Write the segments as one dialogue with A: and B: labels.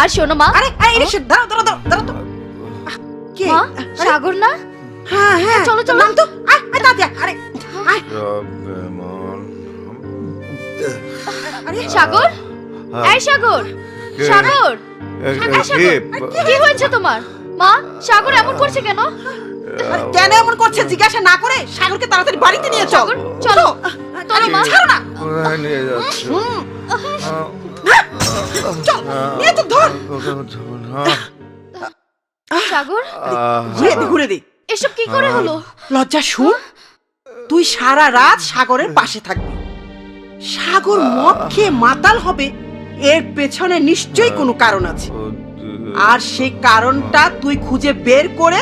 A: আর শোনো মা।
B: আরে আরে এসে দাঁড়াও দাঁড়াও দাঁড়াও দাঁড়াও তো। কে?
A: মা সাগর না
B: হ্যাঁ হ্যাঁ
A: চলো, চলো।
B: নাম তো আয় আয় আয়, আরে আয়। আরে
A: সাগর? এই সাগর সাগর। এই সাগর। কি? হয়েছে তোমার? মা সাগর এমন করছে কেন?
B: কেন এমন করছে? জিজ্ঞাসা না করে সাগরকে তাড়াতাড়ি বাড়িতে নিয়ে চল।
A: চলো। চলো, মা।
B: ছাড়ো না।
C: নিয়ে যাচ্ছে?
B: হুম, চল নিয়ে তো ধর।
A: সাগর?
B: ঘুরে দে ঘুরে দে।
A: এসব কি করে হলো?
B: লজ্জা শুন তুই সারা রাত সাগরের পাশে থাকবি। সাগর মদ খেয়ে মাতাল হবে এর পেছনে নিশ্চয়ই কোনো কারণ আছে। আর সেই কারণটা তুই খুঁজে বের করে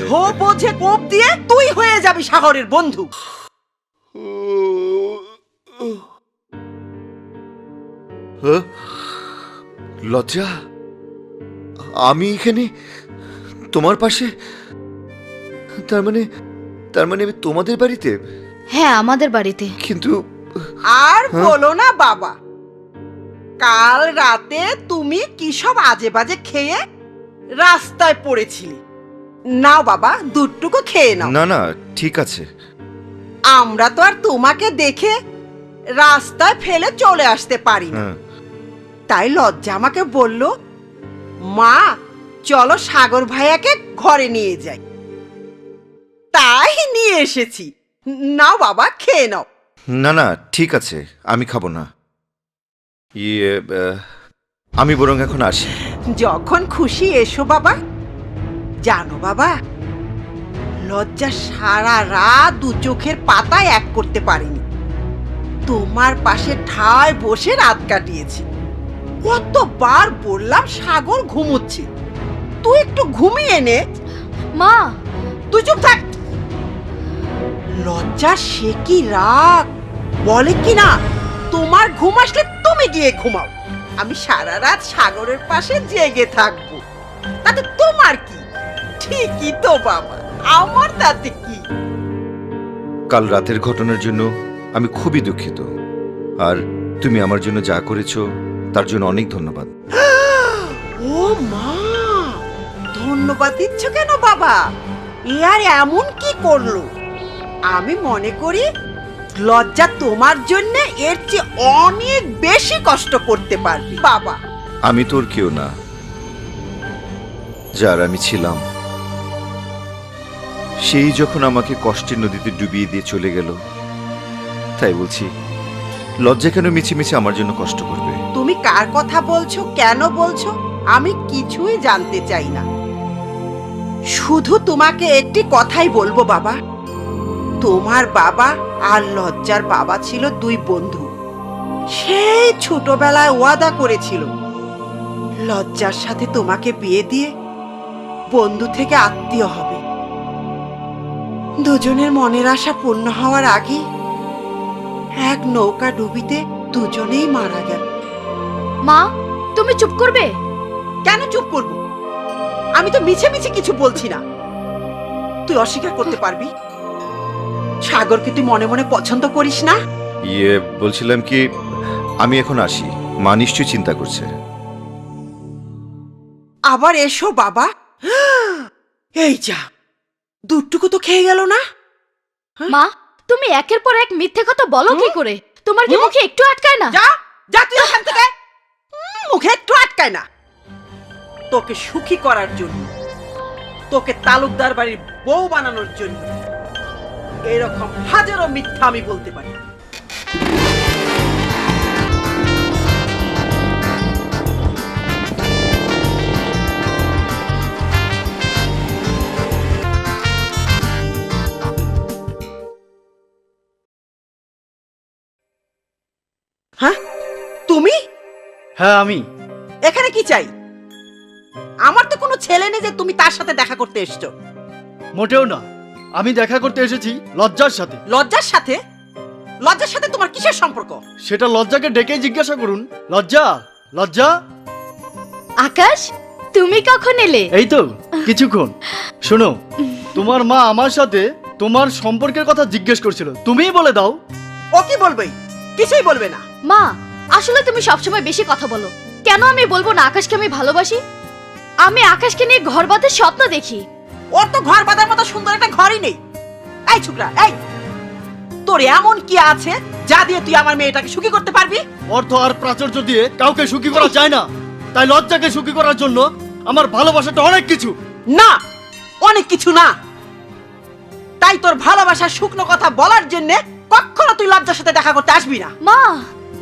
B: ঝো বোঝে কোপ দিয়ে তুই হয়ে যাবি সাগরের বন্ধু।
C: হ্যাঁ? লজ্জা? আমি এখানে তোমার পাশে? তার মানে তার মানে আমি তোমাদের বাড়িতে?
A: হ্যাঁ আমাদের বাড়িতে।
C: কিন্তু
B: আর বলো না বাবা। কাল রাতে তুমি কি সব আজে বাজে খেয়ে রাস্তায় পড়েছিলে? নাও বাবা দুধটুকু খেয়ে নাও।
C: না না ঠিক আছে।
B: আমরা তো আর তোমাকে দেখে রাস্তায় ফেলে চলে আসতে পারি না।
C: হ্যাঁ।
B: তাই লজ্জা আমাকে বলল মা চলো সাগর ভাইয়াকে ঘরে নিয়ে যাই। তাই নিয়ে এসেছি। নাও বাবা খেয়ে নাও।
C: না না ঠিক আছে আমি খাব না। ইয়ে আহ, আমি বরং এখন আসি।
B: যখন খুশি এসো বাবা। জানো বাবা লজ্জা সারা রাত দু চোখের পাতায় এক করতে পারেনি। তোমার পাশে ঠায় বসে রাত কাটিয়েছি। কতবার বললাম সাগর ঘুমোচ্ছে? তুই একটু ঘুমিয়ে নে।
A: মা।
B: তুই চুপ থাক। লজ্জা সে কি রাগ? বলে কি না? তোমার ঘুম আসলে তুমি গিয়ে ঘুমাও। আমি সারা রাত সাগরের পাশে জেগে থাকব। তাতে তোমার কি? ঠিকই তো বাবা। আমার তাতে কি?
C: কাল রাতের ঘটনার জন্য আমি খুবই দুঃখিত। আর তুমি আমার জন্য যা করেছ তার জন্য অনেক ধন্যবাদ।
B: ও মা ধন্যবাদ দিচ্ছ কেন বাবা? এ আর এমন কি করল? আমি মনে করি লজ্জা তোমার জন্য এর চেয়ে অনেক বেশি কষ্ট করতে পারবে। বাবা।
C: আমি তোর কেউ না যার আমি ছিলাম। সেই যখন আমাকে কষ্টের নদীতে ডুবিয়ে দিয়ে চলে গেল তাই বলছি লজ্জা কেন মিছে মিছি আমার জন্য কষ্ট করবে?
B: তুমি কার কথা বলছো, কেন বলছো, আমি কিছুই জানতে চাই না। শুধু তোমাকে একটি কথাই বলব, বাবা। তোমার বাবা আর লজ্জার বাবা ছিল দুই বন্ধু। সেই ছোটবেলায় ওয়াদা করেছিল, লজ্জার সাথে তোমাকে বিয়ে দিয়ে বন্ধু থেকে আত্মীয় হবে। দুজনের মনের আশা পূর্ণ হওয়ার আগে এক নৌকা ডুবিতে দুজনেই মারা গেল।
A: মা তুমি চুপ করবে?
B: কেন চুপ করব? আমি তো মিছে মিছে কিছু বলছি না। তুই অস্বীকার করতে পারবি? সাগরকে তুই মনে মনে পছন্দ করিস না?
C: ইয়ে বলছিলাম কি আমি এখন আসি। মা নিশ্চয়ই চিন্তা করছে।
B: আবার এসো বাবা। এই যা দুধটুকু তো খেয়ে গেল না?
A: মা তুমি একের পর এক মিথ্যে কথা বলো কি করে? তোমার কি মুখে একটু আটকায় না?
B: যা যা তুই এখান থেকে। মুখে একটু আটকায় না। তোকে সুখী করার জন্য, তোকে তালুকদার বাড়ির বউ বানানোর জন্য এরকম হাজারো মিথ্যা আমি বলতে পারি। হ্যাঁ? তুমি?
D: হ্যাঁ আমি।
B: এখানে কি চাই? আমার তো কোনো ছেলে নেই যে তুমি তার সাথে দেখা করতে এসছো।
D: মোটেও না। আমি দেখা করতে এসেছি লজ্জার সাথে।
B: লজ্জার সাথে? লজ্জার সাথে তোমার কিসের সম্পর্ক?
D: সেটা লজ্জাকে ডেকে জিজ্ঞাসা করুন। লজ্জা? লজ্জা?
A: আকাশ তুমি কখন এলে?
D: এই তো কিছুক্ষণ। শোনো তোমার মা আমার সাথে তোমার সম্পর্কের কথা জিজ্ঞেস করছিল। তুমিই বলে দাও।
B: ও কি বলবে? কিছুই বলবে না।
A: মা আসলে তুমি সবসময় বেশি কথা বলো। কেন আমি বলব না আকাশকে আমি ভালোবাসি? আমি আকাশকে নিয়ে ঘর বাঁধার স্বপ্ন দেখি।
B: ওর তো ঘর বাঁধার মতো সুন্দর একটা ঘরই নেই। এই ছোকরা এই! তোর এমন কি আছে যা দিয়ে তুই আমার মেয়েটাকে সুখী করতে পারবি?
D: অর্থ আর প্রাচুর্য দিয়ে কাউকে সুখী করা যায় না। তাই লজ্জাকে সুখী করার জন্য আমার ভালোবাসাটা অনেক কিছু।
B: না অনেক কিছু না। তাই তোর ভালোবাসার শুকনো কথা বলার জন্য কখনো তুই লজ্জার সাথে দেখা করতে আসবি না।
A: মা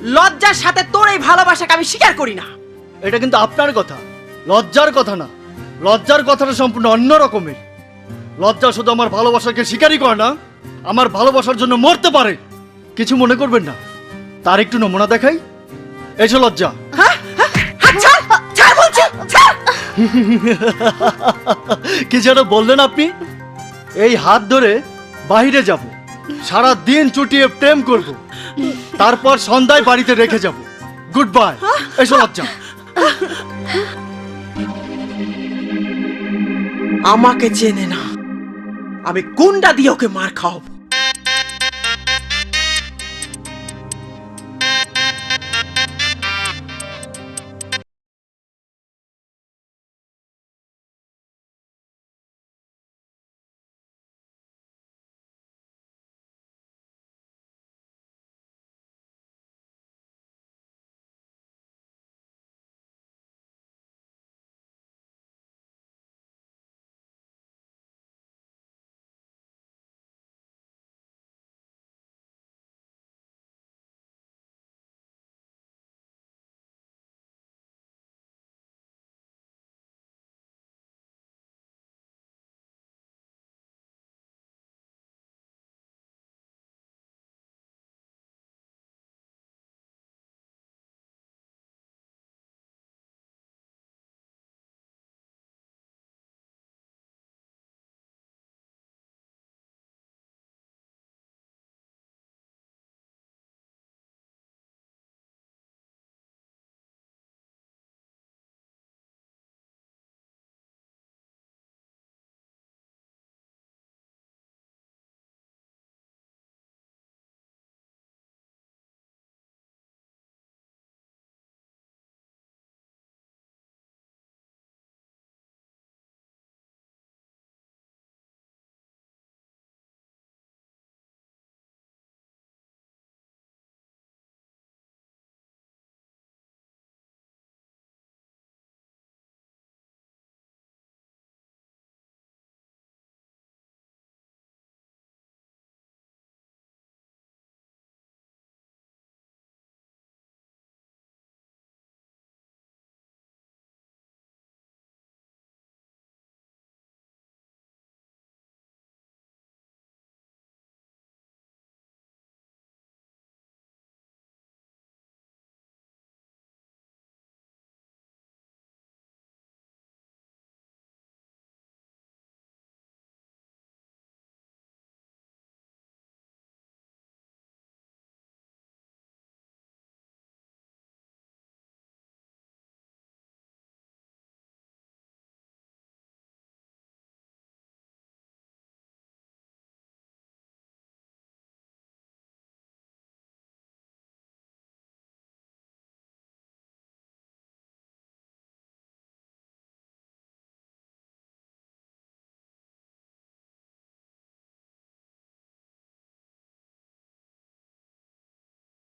B: লজ্জার সাথে তোর এই ভালোবাসাকে আমি স্বীকার করি না।
D: এটা কিন্তু আপনার কথা। লজ্জার কথা না। লজ্জার কথাটা সম্পূর্ণ অন্য রকমের। লজ্জা শুধু আমার ভালোবাসাকে স্বীকারই করে না আমার ভালোবাসার জন্য মরতে পারে। কিছু মনে করবেন না। তার একটু নমুনা দেখাই। এসো লজ্জা।
B: হ্যাঁ হ্যাঁ? ছাড়
D: কি যেন বললেন আপনি? এই হাত ধরে বাইরে যাব। সারা দিন চুটিয়ে প্রেম করব। তারপর সন্ধ্যায় বাড়িতে রেখে যাব। গুড বাই এসো লজ্জা।
B: আমাকে চেনে না। আমি কোনটা দিয়ে ওকে মার খাওয়াবো।